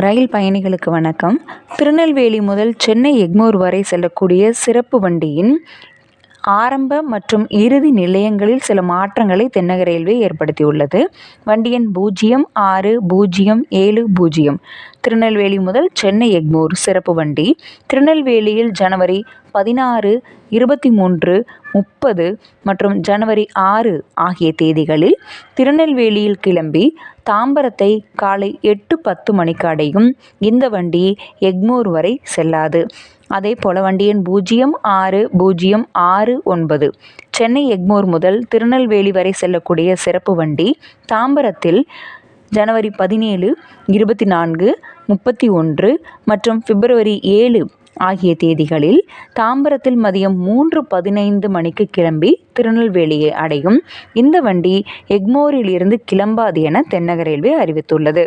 ரயில் பயணிகளுக்கு வணக்கம். திருநெல்வேலி முதல் சென்னை எக்மோர் வரை செல்லக்கூடிய சிறப்பு வண்டியின் ஆரம்ப மற்றும் இறுதி நிலையங்களில் சில மாற்றங்களை தென்னக ரயில்வே ஏற்படுத்தியுள்ளது. வண்டி எண் பூஜ்ஜியம் ஆறு பூஜ்ஜியம் ஏழு பூஜ்ஜியம். திருநெல்வேலி முதல் சென்னை எக்மோர் சிறப்பு வண்டி. திருநெல்வேலியில் ஜனவரி பதினாறு இருபத்தி மூன்று முப்பது மற்றும் ஜனவரி ஆறு ஆகிய தேதிகளில் திருநெல்வேலியில் கிளம்பி தாம்பரத்தை காலை எட்டு பத்து மணிக்கு அடையும். இந்த வண்டி எக்மோர் வரை செல்லாது. அதே போல் வண்டி எண் பூஜ்ஜியம் ஆறு பூஜ்ஜியம் ஆறு ஒன்பது. சென்னை எக்மோர் முதல் திருநெல்வேலி வரை செல்லக்கூடிய சிறப்பு வண்டி தாம்பரத்தில் ஜனவரி பதினேழு இருபத்தி நான்கு முப்பத்தி ஒன்று மற்றும் பிப்ரவரி ஏழு ஆகிய தேதிகளில் தாம்பரத்தில் மதியம் மூன்று பதினைந்து மணிக்கு கிளம்பி திருநெல்வேலியை அடையும். இந்த வண்டி எக்மோரிலிருந்து கிளம்பாது என தென்னக ரயில்வே அறிவித்துள்ளது.